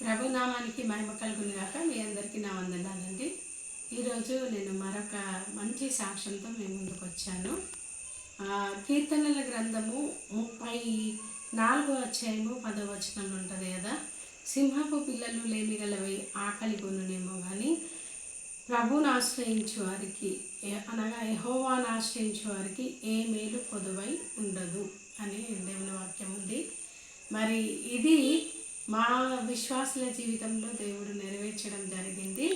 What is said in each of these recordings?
ప్రభు నామానికి మహిమ కలుగును మీ అందరికీ నా వందనాలండి. ఈరోజు నేను మరొక మంచి సాక్ష్యంతో మీ ముందుకు వచ్చాను. కీర్తనల గ్రంథము ముప్పై నాలుగో అధ్యాయము పదో వచనంలో ఉంటుంది కదా. సింహపు పిల్లలు లేమి గలవై ఆకలి కొనునేమో కానీ ప్రభుని ఆశ్రయించు వారికి అనగా యహోవాను ఆశ్రయించు వారికి ఏ మేలు పొదువై ఉండదు అని దేవుని వాక్యం ఉంది. మరి ఇది మా విశ్వాసుల జీవితంలో దేవుడు నెరవేర్చడం జరిగింది.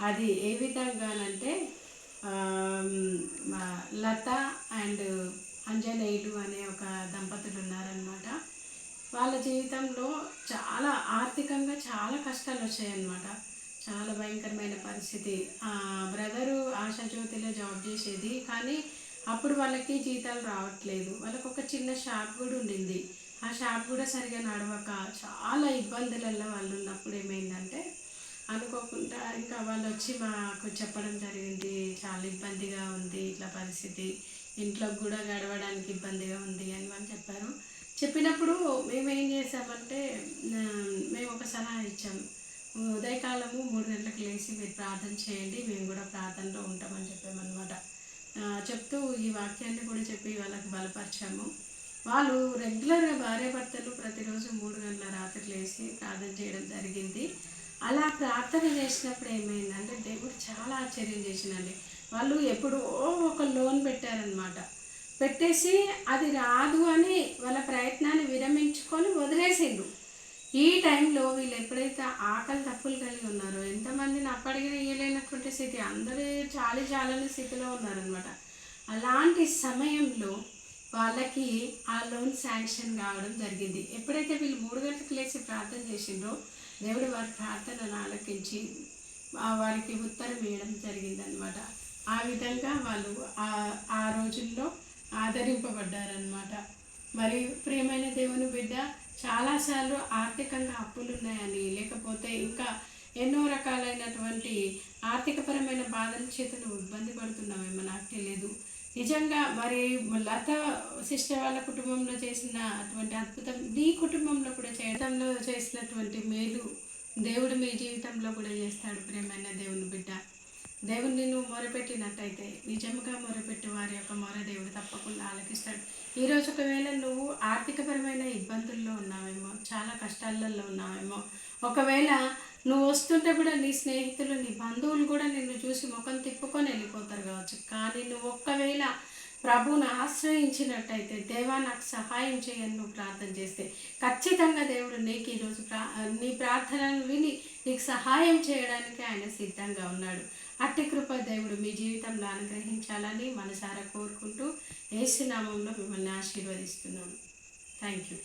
అది ఏ విధంగానంటే మా లత అండ్ అంజనేయులు అనే ఒక దంపతులు ఉన్నారనమాట వాళ్ళ జీవితంలో చాలా ఆర్థికంగా చాలా కష్టాలు వచ్చాయన్నమాట. చాలా భయంకరమైన పరిస్థితి. ఆ బ్రదరు ఆశాజ్యోతిలో జాబ్ చేసేది కానీ అప్పుడు వాళ్ళకి జీతాలు రావట్లేదు. వాళ్ళకి ఒక చిన్న షాప్ కూడా ఉండింది. ఆ షాప్ కూడా సరిగా నడవక చాలా ఇబ్బందులలో వాళ్ళు ఉన్నప్పుడు ఏమైందంటే అనుకోకుండా ఇంకా వాళ్ళు వచ్చి మాకు చెప్పడం జరిగింది చాలా ఇబ్బందిగా ఉంది ఇట్లా పరిస్థితి ఇంట్లో కూడా గడవడానికి ఇబ్బందిగా ఉంది అని వాళ్ళు చెప్పారు. చెప్పినప్పుడు మేము ఏం చేసామంటే మేము ఒక సలహా ఇచ్చాము ఉదయకాలము మూడు గంటలకు లేచి మీరు ప్రార్థన చేయండి మేము కూడా ప్రార్థనలో ఉంటామని చెప్పామన్నమాట. చెప్తూ ఈ వాక్యాన్ని కూడా చెప్పి వాళ్ళకి బలపరిచాము. వాళ్ళు రెగ్యులర్గా భార్యాభర్తలు ప్రతిరోజు మూడు గంటల రాత్రి లేచి ప్రార్థన చేయడం జరిగింది. అలా ప్రార్థన చేసినప్పుడు ఏమైందంటే దేవుడు చాలా ఆశ్చర్యం చేసినండి వాళ్ళు ఎప్పుడో ఒక లోన్ పెట్టారనమాట పెట్టేసి అది రాదు అని వాళ్ళ ప్రయత్నాన్ని విరమించుకొని వదిలేసిండు ఈ టైంలో వీళ్ళు ఎప్పుడైతే ఆకలి తప్పులు కలిగి ఉన్నారో ఎంతమందిని అప్పటికే ఇయ్యలేనటువంటి స్థితి అందరూ చాలా చాలని స్థితిలో ఉన్నారనమాట అలాంటి సమయంలో వాళ్ళకి ఆ లోన్ శాంక్షన్ కావడం జరిగింది. ఎప్పుడైతే వీళ్ళు మూడు గంటలకు లేచి ప్రార్థన చేసిండ్రో దేవుడు వారి ప్రార్థనను ఆలకించి వారికి ఉత్తరం ఇవ్వడం జరిగిందనమాట ఆ విధంగా వాళ్ళు ఆ ఆ రోజుల్లో ఆదరింపబడ్డారనమాట మరి ప్రియమైన దేవుని బిడ్డ చాలాసార్లు ఆర్థికంగా అప్పులు ఉన్నాయని లేకపోతే ఇంకా ఎన్నో రకాలైనటువంటి ఆర్థికపరమైన బాధల చేతులు ఇబ్బంది పడుతున్నామేమో నాకు తెలియదు. నిజంగా మరి లత సిస్టర్ వాళ్ళ కుటుంబంలో చేసిన అటువంటి అద్భుతం నీ కుటుంబంలో కూడా చేయడంలో చేసినటువంటి మేలు దేవుడు మీ జీవితంలో కూడా చేస్తాడు ప్రేమైన దేవుని బిడ్డ. దేవుణ్ణి నువ్వు మొరపెట్టినట్టయితే నిజంగా మొరపెట్టి వారి యొక్క మొర దేవుడు తప్పకుండా ఆలకిస్తాడు. ఈరోజు ఒకవేళ నువ్వు ఆర్థికపరమైన ఇబ్బందుల్లో ఉన్నావేమో చాలా కష్టాలలో ఉన్నావేమో ఒకవేళ నువ్వు వస్తుంటే కూడా నీ స్నేహితులు నీ బంధువులు కూడా నిన్ను చూసి ముఖం తిప్పుకొని వెళ్ళిపోతారు కావచ్చు. కానీ నువ్వు ఒక్కవేళ ప్రభువును ఆశ్రయించినట్టయితే దేవా నాకు సహాయం చేయని నువ్వు ప్రార్థన చేస్తే ఖచ్చితంగా దేవుడు నీకు ఈరోజు ప్రా నీ ప్రార్థనను విని నీకు సహాయం చేయడానికి ఆయన సిద్ధంగా ఉన్నాడు. అట్టి కృప దేవుడు మీ జీవితంలో అనుగ్రహించాలని మనసారా కోరుకుంటూ ఏసునామంలో మిమ్మల్ని ఆశీర్వదిస్తున్నాను. Thank you